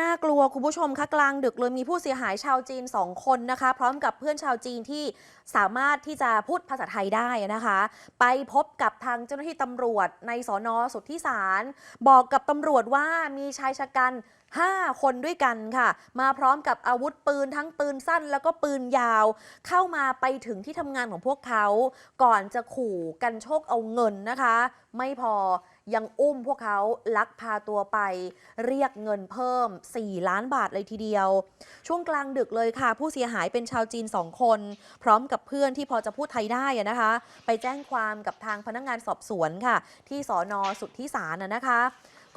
น่ากลัวคุณผู้ชมคะกลางดึกเลยมีผู้เสียหายชาวจีน 2 คนนะคะ พร้อมกับเพื่อนชาวจีนที่สามารถที่จะพูดภาษาไทยได้นะคะ ไปพบกับทางเจ้าหน้าที่ตำรวจในสอนอสุทธิสาร บอกกับตำรวจว่ามีชายชะกัน 5 คนด้วยกันค่ะ มาพร้อมกับอาวุธปืนทั้งปืนสั้น แล้วก็ปืนยาว เข้ามาไปถึงที่ทำงานของพวกเขา ก่อนจะขู่กันโชคเอาเงินนะคะ ไม่พอ ยังอุ้มพวกเขาลักพาตัวไป เรียกเงินเพิ่ม 4 ล้านบาทเลยทีเดียว ช่วงกลางดึกเลยค่ะ ผู้เสียหายเป็นชาวจีน 2 คน พร้อมกับเพื่อนที่พอจะพูดไทยได้นะคะ ไปแจ้งความกับทางพนักงานสอบสวนค่ะ ที่สอนอสุทธิสารนะนะคะ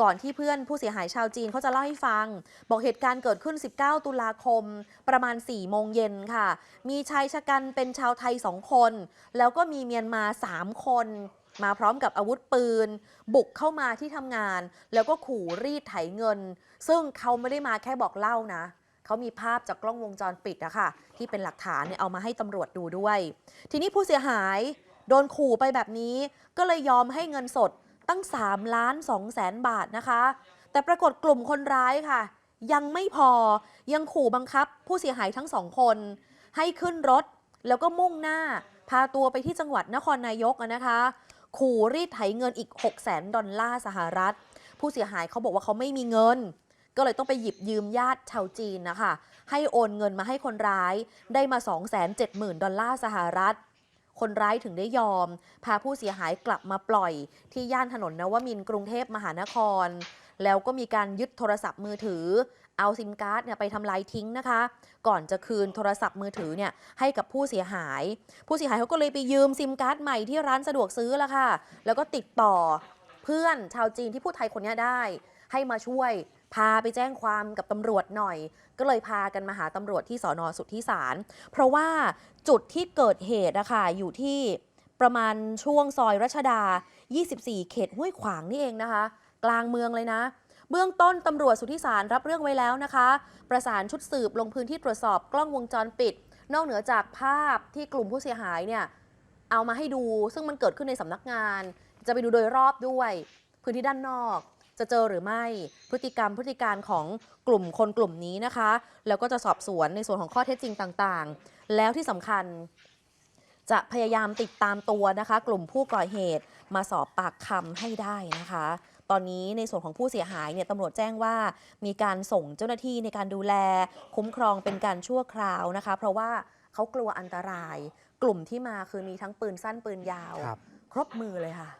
ก่อนที่เพื่อนผู้เสียหายชาวจีนเขาจะเล่าให้ฟัง บอกเหตุการณ์เกิดขึ้น 19 ตุลาคม ประมาณ 4 โมงเย็นค่ะ มีชายชะกันเป็นชาวไทย 2 คน แล้วก็มีเมียนมา 3 คน มาพร้อมกับอาวุธปืน บุกเข้ามาที่ทำงาน แล้วก็ขู่รีดไถเงิน ซึ่งเขาไม่ได้มาแค่บอกเล่านะ เขามีภาพจากกล้องวงจรปิดอะคะที่เป็นหลักฐานเนี่ยเอามาให้ตำรวจดูด้วย ทีนี้ผู้เสียหายโดนขู่ไปแบบนี้ ก็เลยยอมให้เงินสดตั้ง3ล้าน2แสนบาทนะคะ แต่ปรากฏกลุ่มคนร้ายค่ะ ยังไม่พอยังขู่บังคับ ผู้เสียหายทั้งสองคน ให้ขึ้นรถแล้วก็มุ่งหน้า พาตัวไปที่จังหวัดนครนายกนะคะ ขู่รีดไถเงินอีก 6 0แสนดอลลาร์สหรัฐ ผู้เสียหายเขาบอกว่าเขาไม่มีเงิน ก็เลยต้องไปหยิบยืมญาติชาวจีนนะคะ ให้โอนเงินมาให้คนร้ายได้มา 270,000 ดอลลาร์สหรัฐ คนร้ายถึงได้ยอม พาผู้เสียหายกลับมาปล่อยที่ย่านถนนนวมินทร์กรุงเทพมหานคร แล้วก็มีการยึดโทรศัพท์มือถือ เอาซิมการ์ดเนี่ยไปทำลายทิ้งนะคะ ก่อนจะคืนโทรศัพท์มือถือเนี่ยให้กับผู้เสียหาย ผู้เสียหายเขาก็เลยไปยืมซิมการ์ดใหม่ที่ร้านสะดวกซื้อละค่ะ แล้วก็ติดต่อเพื่อนชาวจีนที่พูดไทยคนนี้ได้ ให้มาช่วยพาไปแจ้งความกับตำรวจหน่อย ก็เลยพากันมาหาตำรวจที่สอนอสุทธิสาร เพราะว่าจุดที่เกิดเหตุอะค่ะอยู่ที่ประมาณช่วงซอยรัชดา 24 เขตห้วยขวางนี่เองนะคะ กลางเมืองเลยนะ เบื้องต้นตำรวจสุทธิสารรับเรื่องไว้แล้วนะคะ ประสานชุดสืบลงพื้นที่ตรวจสอบกล้องวงจรปิด นอกเหนือจากภาพที่กลุ่มผู้เสียหายเนี่ยเอามาให้ดูซึ่งมันเกิดขึ้นในสำนักงาน จะไปดูโดยรอบด้วย พื้นที่ด้านนอก จะเจอหรือไม่พฤติกรรมพฤติการของกลุ่มคนกลุ่มนี้นะคะ แล้วก็จะสอบสวนในส่วนของข้อเท็จจริงต่างๆ แล้วที่สำคัญจะพยายามติดตามตัวนะคะ กลุ่มผู้ก่อเหตุมาสอบปากคำให้ได้นะคะ ตอนนี้ในส่วนของผู้เสียหายเนี่ยตำรวจแจ้งว่ามีการส่งเจ้าหน้าที่ในการดูแล คุ้มครองเป็นการชั่วคราวนะคะ เพราะว่าเขากลัวอันตราย กลุ่มที่มาคือมีทั้งปืนสั้นปืนยาว ครับครบมือเลยค่ะ